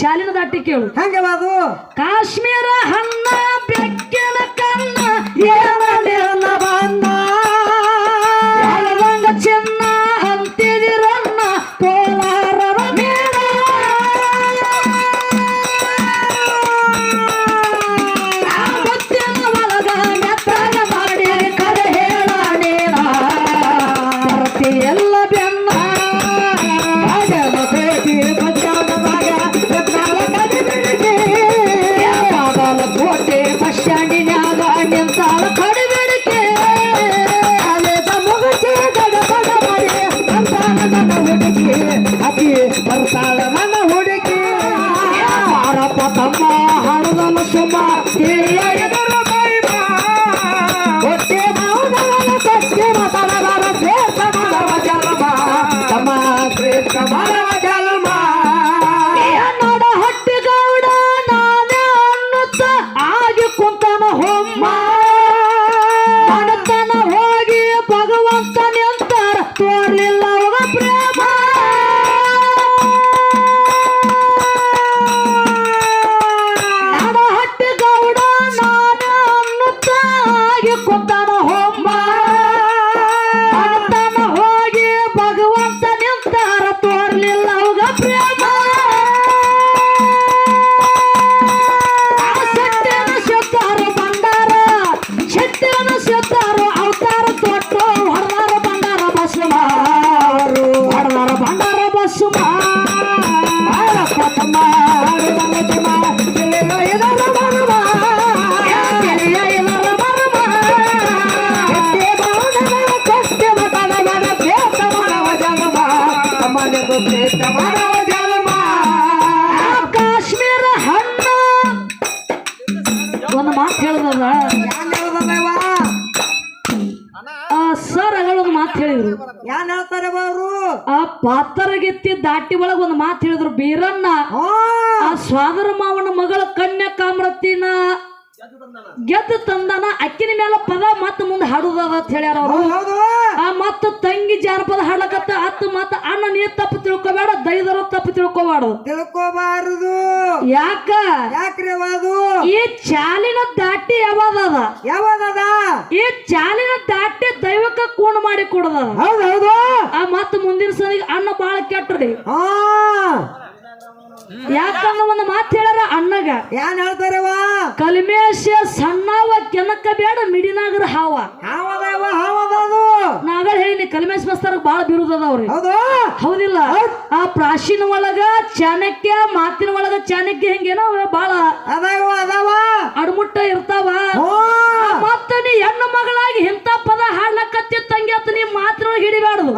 ಚಾಲಿನ ದಾಟಿ ಕೇಳು. ಹೆಂಗವ ಅದು ಕಾಶ್ಮೀರ ಹಣ್ಣ ಬೆಕ್ಕಿನ ಹುಡುಗಿ ಅಕ್ಕಿ ಬರ್ತಾಳ ನನ್ನ ಹುಡುಗಿ ಪಾರಪ್ಪ ತಮ್ಮ ಹಣದಲ್ಲ ಸುಮ್ಮ ಕಾಶ್ಮೀರ ಹಣ್ಣು ಒಂದು ಮಾತು ಹೇಳ್ದದವ? ಆ ಸರ್ ಒಂದು ಮಾತು ಹೇಳಿದ್ರು. ಯಾನ್ ಹೇಳ್ತಾರೆ ಅವರು ಆ ಪಾತರಗೆತ್ತಿ ದಾಟಿ ಒಳಗ ಒಂದು ಮಾತು ಹೇಳಿದ್ರು ಬೀರಣ್ಣ. ಆ ಸ್ವಾದರ ಮಾವನ ಮಗಳ ಕನ್ಯಾ ಕಾಮರತಿನ ಗೆದ್ದು ತಂದನ. ಅಕ್ಕಿನ ಮೇಲೆ ಪದ ಮತ್ತೆ ಮುಂದೆ ಹಾಡುದದ ಅಂತ ಹೇಳ್ಯಾರ ಅವರು. ಜಾನಪದ ಹಾಡ್ಲಕತ್ತ ಅತ್ತ ಮತ್ತ ಅಣ್ಣ ನೀ ತಪ್ಪು ತಿಳ್ಕೊಬೇಡ ದೈದರ ತಪ್ಪು ತಿಳ್ಕೊಬಾರ್ದು. ತಿಳ್ಕೋಬಾರದು. ಯಾಕ? ಯಾಕ್ರಿ ಅದು ಈ ಚಾಲಿನ ದಾಟಿ ಯಾವಾದದ? ಯಾವಾಗದ ಈ ಚಾಲಿನ ದಾಟಿ ದೈವಕ್ಕ ಕೂಣ್ ಮಾಡಿ ಕೊಡದ ಹೌದು ಹೌದು. ಆ ಮತ್ತ ಮುಂದಿನ ಸದಿಗೆ ಅಣ್ಣ ಬಾಳ ಕೆಟ್ಟರಿ ಹಾ. ಯಾಕಂದ್ರ ಒಂದು ಮಾತು ಹೇಳ್ಯಾರ ಅಣ್ಣಗ? ಏನ್ ಹೇಳ್ತಾರವ ಕಲ್ಮೇಶ ಸಣ್ಣವ ಕೆನಕ ಬೇಡ ಮಿಡಿನಾಗರ ಹಾವ ಹಾವ ಹಾವದದು ನಾಗಳ ಹೇಳಿ ಕಲ್ಮೇಶ್ ಮಸ್ತಾರ ಬಾಳ ಬಿರುದದವ್ರಿ ಹೌದು? ಹೌದಿಲ್ಲ? ಆ ಪ್ರಾಚೀನ ಒಳಗ ಚಾಣಕ್ಯ ಮಾತಿನ ಒಳಗ ಚಾಣಕ್ಯ ಹೆಂಗೇನೋ ಬಾಳ ಅದಾವ ಅದಾವ. ಅಡ್ಮುಟ್ಟ ಇರ್ತಾವ. ಮತ್ತ ನೀ ಹೆಣ್ಣು ಮಗಳಾಗಿ ಇಂತ ಪದ ಹಾಡ್ಲಕತ್ತಿ ತಂಗಿ ಅತ್ತ ನೀ ಮಾತಿನೊಳಗೆ ಹಿಡಿಬಾರ್ದು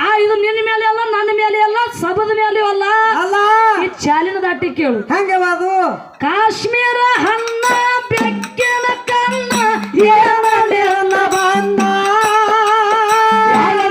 ಆ ಇದು ನಿನ್ನ ಮೇಲೆ ಅಲ್ಲ ನನ್ನ ಮೇಲೆ ಅಲ್ಲ ಸಬದ ಮೇಲೆ ಅಲ್ಲ. ಅಲ್ಲ. ಈ ಚಾಲಿನ ದಾಟಿ ಕೇಳು. ಹಂಗೆ ಅದು? ಕಾಶ್ಮೀರ ಹಣ್ಣ Yeah.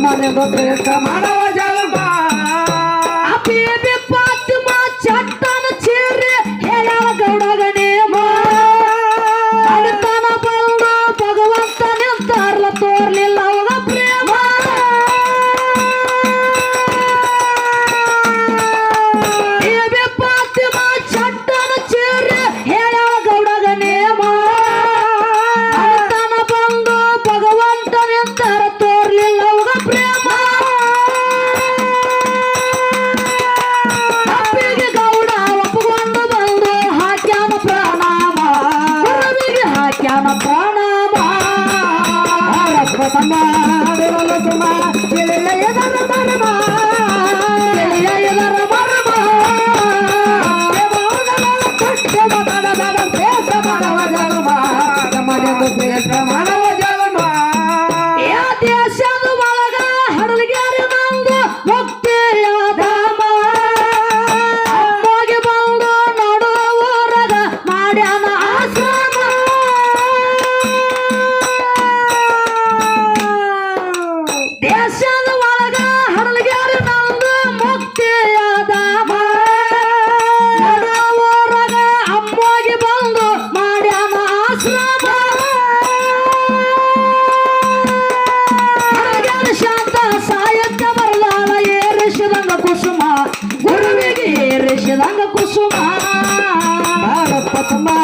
ಸಮಾಜದ ಪ್ರಯತ್ನ ಮಾನವ మా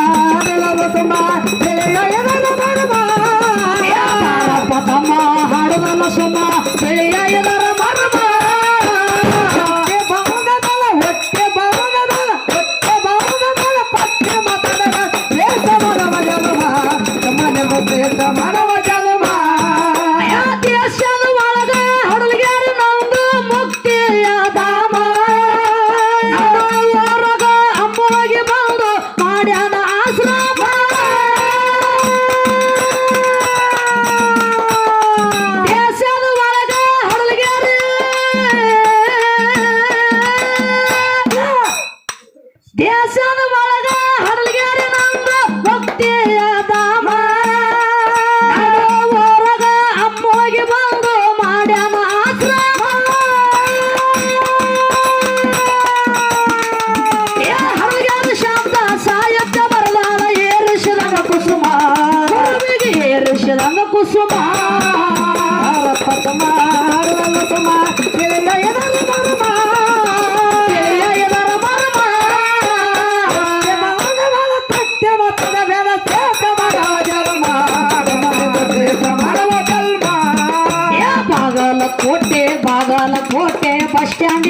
ಏ ಬಾಗಲಕೋಟೆ ಬಸ್ ಸ್ಟ್ಯಾಂಡ್